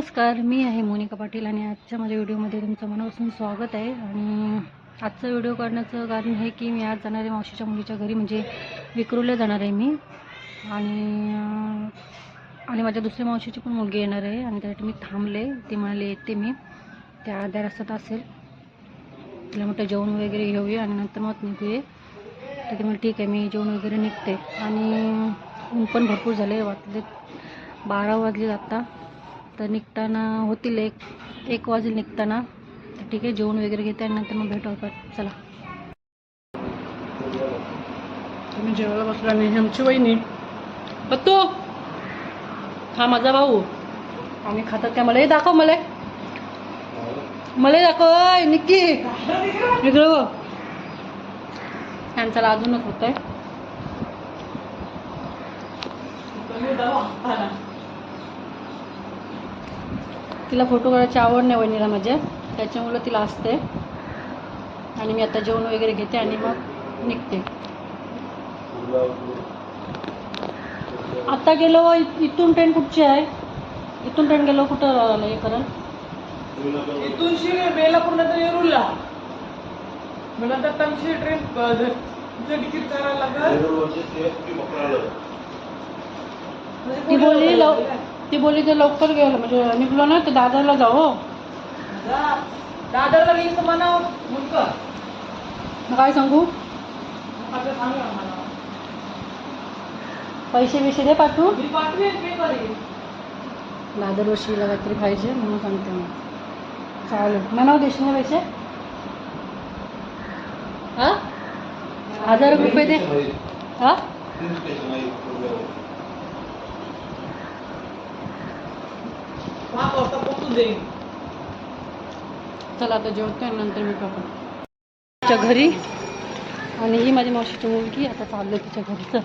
नमस्कार मी आहे मोनिका पाटील आणि आजच्या माझ्या व्हिडिओमध्ये तुमचं मनापासून स्वागत आहे. आणि आजचा व्हिडिओ करण्याचं कारण हे की मी आज जाणार आहे मावशीच्या मुलीच्या घरी म्हणजे विक्रोला जाणार आहे मी. आणि आणि माझ्या दुसऱ्या मावशीची पण मुलगी येणार आहे आणि त्यासाठी मी थांबले. ती म्हणाले येते मी. त्या अर्ध्या रस्त्यात असेल. तिला म्हटलं जेवण वगैरे घेऊया आणि नंतर मग निघूया. तर ते म्हणलं ठीक आहे मी जेवण वगैरे निघते. आणि ऊन पण भरपूर झाले वाटले बारा वाजले आत्ता तर निघताना होतील एक एक वाजेल निघताना. ठीक आहे जेवण वगैरे घेते आणि नंतर मग भेटू आपण. चला. तुम्ही जेवायला बसला नाही आमची वहिनी. बत्तो हा माझा भाऊ. आम्ही खातात त्या मला दाखव मला. मला दाखव निक्की. इकडं त्यांचा अजूनच होत आहे तिला फोटो काढायची आवड नाही वहिनीला माझ्या. त्याच्यामुळं तिला असते आणि मी आता जेवण वगैरे घेते आणि मग निघते. आता गेलो इथून ट्रेन कुठची आहे? इथून ट्रेन गेलो कुठं आलं हे करण इथून शिरे येरूरला तमशी ट्रेन तुझं तिकीट करायला लागल. ती बोलली लव ती बोलली ते लवकर गेलं म्हणजे निघलो ना ते दादरला जाऊ हो. दादरला गेली म्हणा मुलगा मग काय सांगू? पैसे बिशे दे पाठवू? दादर वर्षीला काहीतरी पाहिजे म्हणून सांगते मी. चालेल. म्हणाव देशील ना पैसे? हा? हजार रुपये दे. हा? पाच वाजता पोहोचून देईन चला आता जेवतो आणि नंतर मी आपण तिच्या घरी. आणि ही माझी मावशीची मुलगी आता चाललो तिच्या घरी. चल.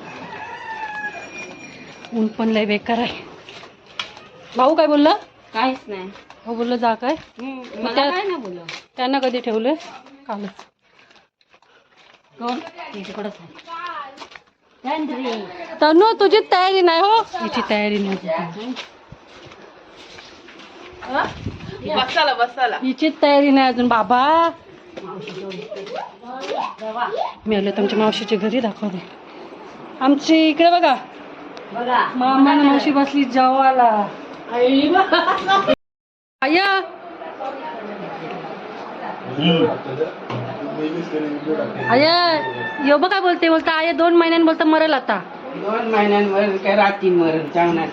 ऊन पण लय बेकार आहे. भाऊ काय बोलला? काहीच नाही. भाऊ बोललं जा काय? मला त्या- काय नाही बोललं. त्यांना कधी ठेवले कालच. कोण? तिकडंच आहे. तनु तुझी तयारी नाही हो? हिची तयारी नाही. बसाला बसाला. हिची तयारी नाही अजून बाबा. मी आले तुमच्या मावशीच्या घरी दाखवते आमची इकडे बघा. बघा. मामा मावशी बसली जेवायला. आया. आया यो बघ काय बोलते बोलता आया दोन महिन्यांनी बोलता मरेल आता. दोन महिन्यांवर काय रात्रीवर चांगला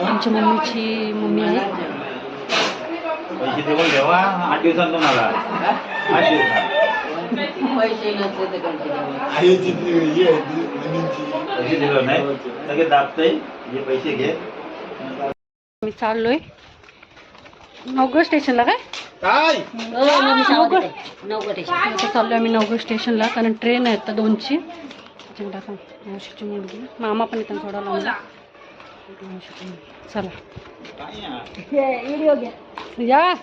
आमच्या मम्मीची मम्मी आहे पैसे देऊन ठेवा आठ दिवसांत तुम्हाला आठ दिवसांत पैसे घे मी चाललोय. नवगड स्टेशनला काय? नवगड. आता चाललोय आम्ही नवगड स्टेशनला कारण ट्रेन आहे आता दोनची. त्याच्यामुळे आता मावशीची मुलगी मामा पण मला मावशीची मुलगी. चला. या.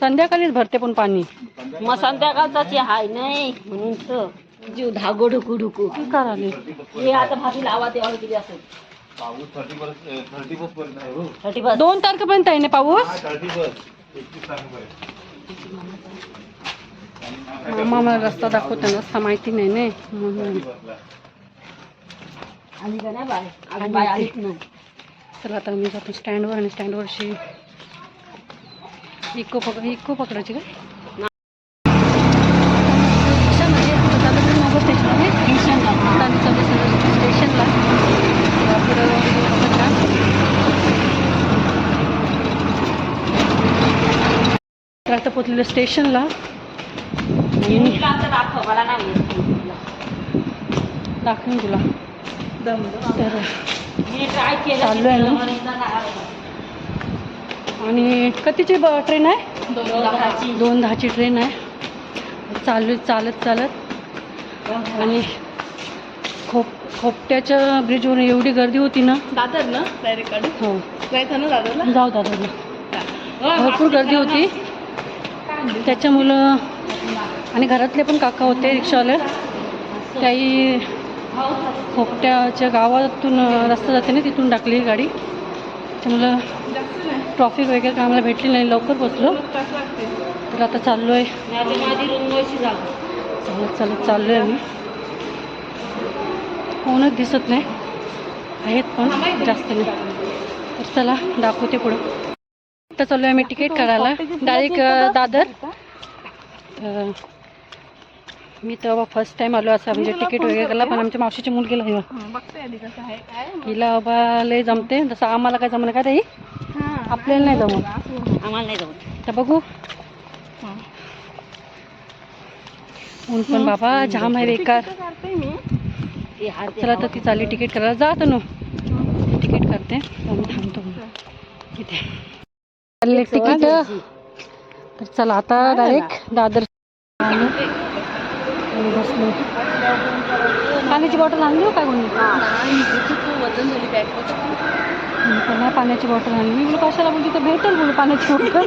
संध्याकाळीच भरते पण पाणी. मग संध्याकाळचा हाय नाही म्हणून तर. जीव धागो ढुकू ढुकू. काय कराले हे आता भाजी लावा तेव्हा किती असेल? पाऊस थर्टी पर्यंत थर्टी फर्स्ट पर्यंत आहे हो. थर्टी बस दोन तारखेपर्यंत आहे ना पाऊस? थर्टी फर्स्ट एकतीस तारखेपर्यंत. मामा मला रस्ता दाखवतो रस्ता माहिती नाही ना. म्हणून. आली का नाही बाय आली बाय आलीच नाही. तर आता मी जातो स्टँडवर आणि स्टँडवरची इको पकड इको पकडायची का रिक्षामध्ये आता चाललो मी नवं स्टेशन आहे स्टेशनला आता आम्ही चाललो सर्व स्टेशनला तेव्हा पुढं बघा. तर आता पोचलेलं स्टेशनला. दाखवून तुला. तर चालू आहे ना? आणि कधीची ब ट्रेन आहे? दोन दहाची. ट्रेन आहे. चालू चालत चालत. आणि खोप खोपट्याच्या ब्रिजवर एवढी गर्दी होती ना? दादर ना डायरेक्ट हो. जायचं ना दादरला? जाऊ दादा भरपूर गर्दी होती. त्याच्यामुळं आणि घरातले पण काका होते रिक्षावाले. त्याही खोपट्याच्या गावातून रस्ता जाते ना तिथून टाकली ही गाडी. त्यामुळं ट्रॉफिक वगैरे काय आम्हाला भेटली नाही. लवकर पोचलो तर आता चाललो आहे चालत चालत चाललो आहे आम्ही. कोणच दिसत नाही. आहेत पण जास्त नाही. तर चला दाखवते पुढं. आता चाललो आहे आम्ही तिकीट काढायला. डायरेक्ट दादर. तर मी तेव्हा फर्स्ट टाईम आलो असं म्हणजे तिकीट वगैरे केला पण आमच्या मावशीची काय हिला बाबा लय जमते. जसं आम्हाला काय जमलं का ताई? आपल्याला नाही जमत. आम्हाला नाही जाऊ तर बघू. ऊन पण बाबा जाम आहे बेकार. चला तर ती चालली तिकीट करायला जात नो तिकीट करते थांबतो इथे. तिकीट. तर चला आता डायरेक्ट दादर बसलो. पाण्याची बॉटल आणली हो काय कोणी? वजन झाली बॅग मी पण नाही पाण्याची बॉटल आणली. मी बोलू कशाला बोलू तिथं भेटेल बोलू पाण्याची बॉटल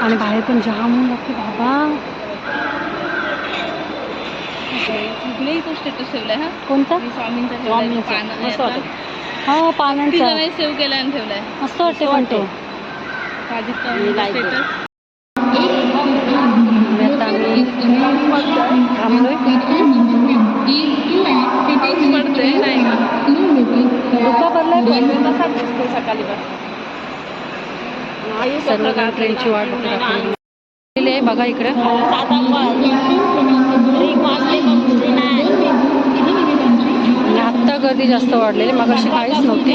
आणि बाहेर पण जाम लागते बाबा. कुठलेही तो स्टेटस ठेवलाय हा? कोणता? स्वामींचा हा पानांचा सेव्ह केलाय आणि ठेवलाय. मस्त वाटते पण तो. आता आम्ही थांबलोय. धुका सकाळी सर्वजण ट्रेनची वाट बघत बघा इकडे आत्ता गर्दी जास्त वाढलेली मग अशी काहीच नव्हती.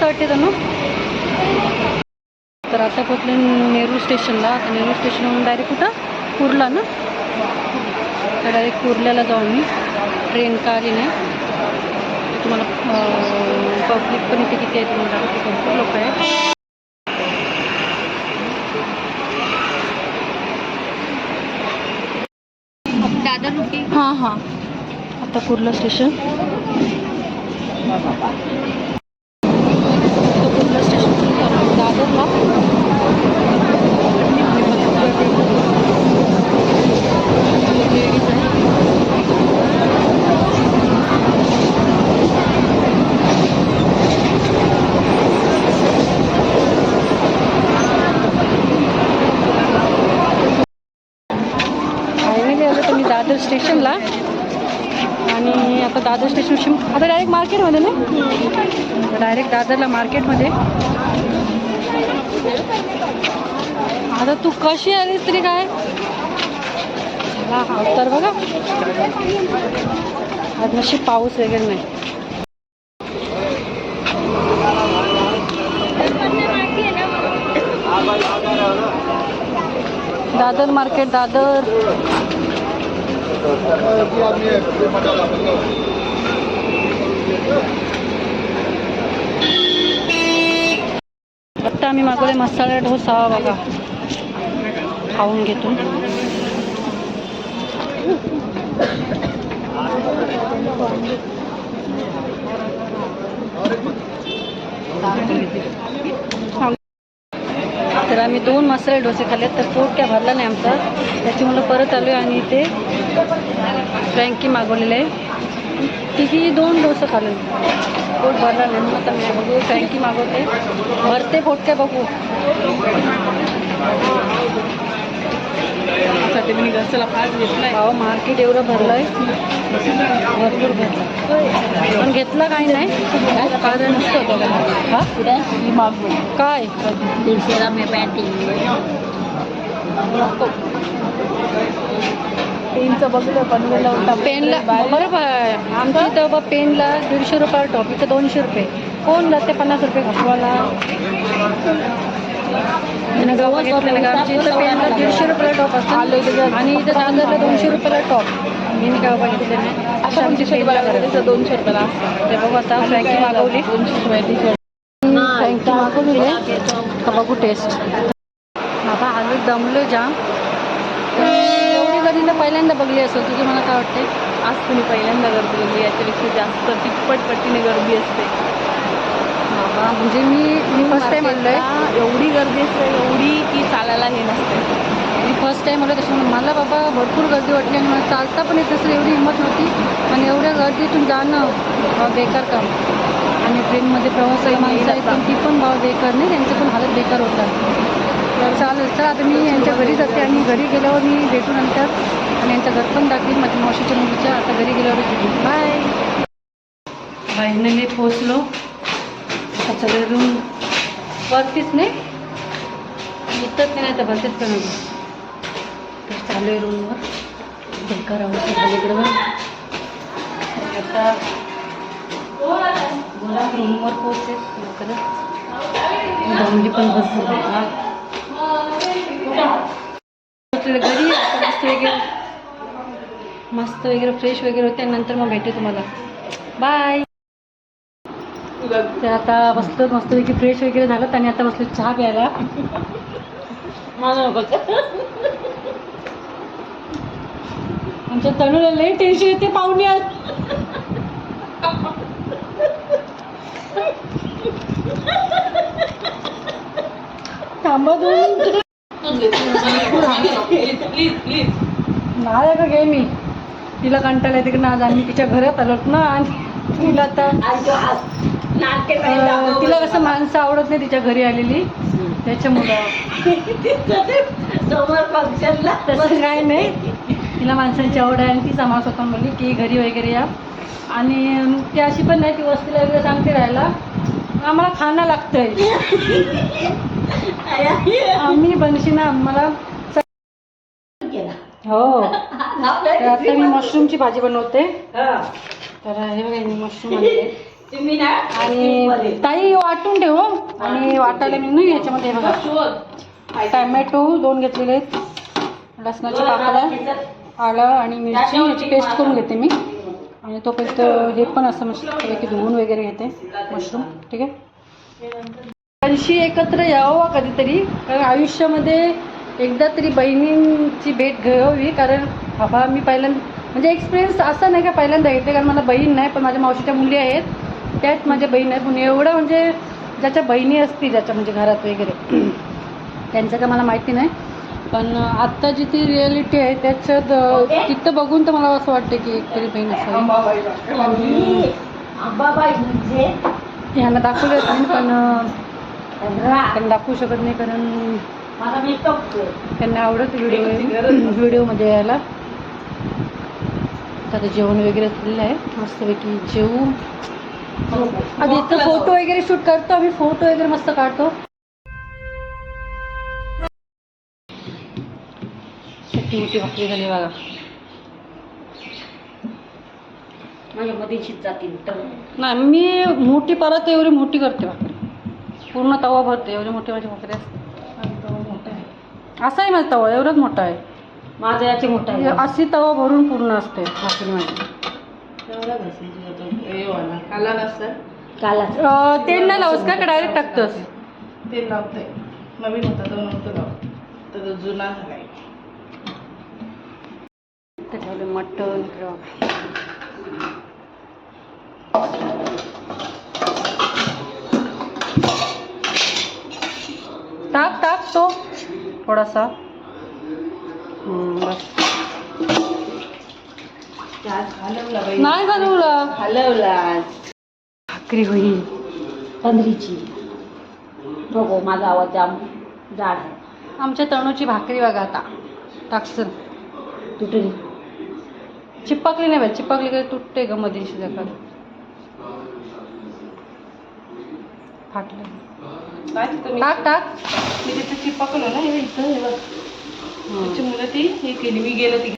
तरी वाटते त्यांना आता पोचले नेहरू स्टेशनला? आता नेहरू स्टेशनवरून डायरेक्ट कुठं? कुर्ला ना? तर डायरेक्ट कुर्ल्याला जाऊ आम्ही ट्रेन का आली नाही तुम्हाला पब्लिक पण इथे किती आहे तुम्हाला दाखवते भरपूर लोक. आहेत हां हां. आता कुर्ला स्टेशन आता कुर्ला स्टेशन दादरला लेडीज आहे फायनली आलो तर मी दादर स्टेशनला आणि आता दादर स्टेशन आता डायरेक्ट मार्केटमध्ये ना? डायरेक्ट दादरला मार्केटमध्ये आता तू कशी आलीस तरी काय? अवतार बघा. आज नशीब पाऊस वगैरे नाही. दादर मार्केट दादर. आता आम्ही मागवले मसाला डोसा बघा. खाऊन घेतो. तर आम्ही दोन मसाले डोसे खाल्ले तर पोट काय भरला नाही आमचा. त्याच्यामुळं परत आलो आणि ते फ्रँकी मागवलेलं. आहे तिघी दोन डोसे खाल्ले. पोट भरला नाही. मग आता मी बघू फ्रँकी मागवते. भरते पोट काय बघू साठी मी घरच्याला फास्ट घेतलाय. भाव मार्केट एवढं भरलं आहे भरपूर भरलं पण घेतलं काही नाही. कारण हा? काय? दीडशे रम्य पॅन्टी पेनचं बघलं पनवेलला होता पेनला बरोबर. आमच्या इथं बा पेनला दीडशे रुपये टॉप इथं दोनशे रुपये. कोण जाते पन्नास रुपये घासवाला आणि गव्हा घेतलेलं का? आमच्या इथं पेनला दीडशे रुपयाला टॉप असतो. आणि इथं दादरला दोनशे रुपयाला टॉप. मी काय बघितले नाही. आमची पेनला त्याचं दोनशे रुपयाला. असतं ते बघू आता फ्रँकी मागवली. दोनशे फ्रँकी मागवली आहे बघू टेस्ट. बाबा आलू दमलो जाम. गर्दी तर पहिल्यांदा बघली असेल तुझी मला काय वाटते आज तुम्ही पहिल्यांदा गर्दी बघली याच्यापेक्षा जास्त तिप्पट पट्टीने गर्दी असते. बाबा म्हणजे मी मी फर्स्ट टाईम मार्केटला एवढी गर्दी असते एवढी की चालायला हे नसते. मी फर्स्ट टाईम आलो त्याच्यामुळे मला बाबा भरपूर गर्दी वाटली आणि मला चालता पण येत तसं एवढी हिंमत नव्हती. आणि एवढ्या गर्दीतून जाणं बेकार काम. आणि ट्रेनमध्ये प्रवास आहे माणसं आहेत पण ती पण बेकार नाही त्यांचं पण हालत बेकार होतात. चालेल चला आता मी यांच्या घरी जाते आणि घरी गेल्यावर मी भेटू नंतर आणि यांचं घर पण दाखवीन माझ्या मावशीच्या मुलीच्या. आता घरी गेल्यावर भेटू बाय फायनली पोचलो आता सगळे रूम वरतीच नाही इथंच नाही तर भरतेच पण तर चालू आहे रूमवर बेकार आवडतं पलीकडं आता रूमवर पोहोचते लवकरच. दमली पण भरपूर वगैरे. मस्त वगैरे फ्रेश वगैरे होते. आणि नंतर मग भेटू तुम्हाला. बाय तर आता बसलो मस्तपैकी फ्रेश वगैरे झालं आणि आता बसलो चहा प्यायला. आमच्या तणूला लई टेन्शन येते पाहुणे आज थांबा दोन नाही का गे मी? तिला कंटाळा येते की ना मी तिच्या घरात आलोत ना आणि तिला अं, तिला कसं माणसं आवडत नाही तिच्या घरी आलेली त्याच्यामुळं. समोर फंक्शनला तसं काय नाही. तिला माणसांची आवड आहे आणि ती आम्हाला स्वतः म्हणली की घरी वगैरे या. आणि ती अशी पण नाही ती वस्तीला वगैरे सांगते राहायला. आम्हाला खाणं लागतंय. आम्ही बनशी ना आम्हाला हो. तर आता मी मशरूमची भाजी बनवते. तर हे बघा मी मशरूम ना आणि ताई वाटून ठेव. आणि वाटायला मी नाही याच्यामध्ये बघा. टॅमॅटो दोन घेतलेले आहेत. लसणाची पाकळ्या आलं आणि मिरची याची पेस्ट करून घेते मी. आणि तोपर्यंत हे पण असं मस्तपैकी धुवून वगैरे घेते. मशरूम ठीक आहे? त्यांशी एकत्र यावं कधीतरी? कारण आयुष्यामध्ये एकदा तरी बहिणींची भेट घ्यावी कारण बाबा मी पहिल्यांदा म्हणजे एक्सपिरियन्स असा नाही का पहिल्यांदा घेतले कारण मला बहीण नाही पण माझ्या मावशीच्या मुली आहेत. त्याच माझ्या बहीण आहेत. पण एवढं म्हणजे ज्याच्या बहिणी असतील ज्याच्या म्हणजे घरात वगैरे त्यांचं काय मला माहिती नाही. पण आत्ता जी ती रियालिटी आहे त्याच्यात तिथं बघून तर मला असं वाटतं की एक तरी बहीण असावी. अंबाबाई म्हणजे? ह्यांना दाखवले पण त्यांना दाखवू शकत नाही कारण त्यांना आवडत व्हिडिओ व्हिडिओमध्ये यायला. तर आता जेवण वगैरे झालेलं आहे. मस्तपैकी जेवू आधी इथं फोटो वगैरे शूट करतो. आम्ही फोटो वगैरे मस्त काढतो. मोठी भाकरी झाली बघा. माझ्या मधीशीच जातील. तर नाही मी मोठी परत एवढी मोठी करते भाकरी. पूर्ण तवा भरते. एवढी मोठी माझी भाकरी असते. असा आहे माझा तवा एवढाच मोठा आहे. माझं याचे मोठा आहे. अशी तवा भरून पूर्ण असते भाकरी माझी काला नसतं कालाच अं, तेल नाही लावस का? डायरेक्ट टाकतंस? ते लावतंय. नवीन होता तो नव्हतं लावत. तर तो जुना झालाय. ते ठेवले मटण टाक तो. थोडासा. हम्म, बस. नाही घालवला हलवला भाकरी होईल पंधरीची बघो माझा आवाज जाम जाड आहे. आमच्या तणूची भाकरी बघा आता. टाकसन. तुटली. चिपकली नाही बाई चिपकली काही तुटते ग मध्ये जखल फाटलं. टाक टाक मी तिथं चिपकलो ना हे इथं हे बघ. मुलं ती हे केली मी गेलो ती.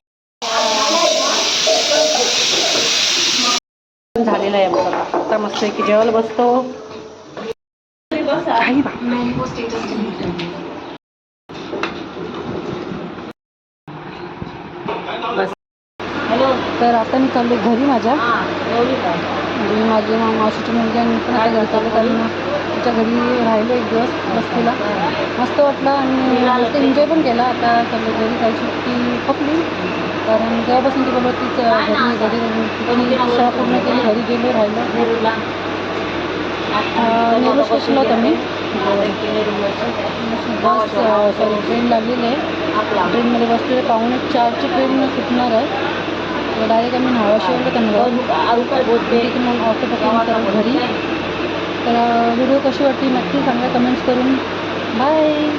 झालेला आहे आमचा. आता मस्त की जेवायला बसतो. बसा. हॅलो. तर आता मी चाललो घरी माझ्या. म्हणजे माझी मावशीची मुलगी आणि मी पण आता घरी चाललो कारण आमच्या घरी राहिलो एक दिवस वस्तीला मस्त वाटलं आणि एन्जॉय पण केला. आता सगळं घरी काही सुट्टी खपली. कारण जेव्हापासून ती बोलत तीच घरी घरी तिची शाळा पूर्ण केली घरी गेलो राहिलो. नेहरू स्टेशनला होतं मी. बस सॉरी ट्रेन लागलेली आहे. ट्रेनमध्ये बसलेले. पाहुणे चारची ट्रेन सुटणार आहे. डायरेक्ट आम्ही न्हावाशिवला त्यांना आरू काय मग ऑटो पकडून घरी. तर व्हिडिओ कशी वाटली नक्की सांगा कमेंट्स करून. बाय!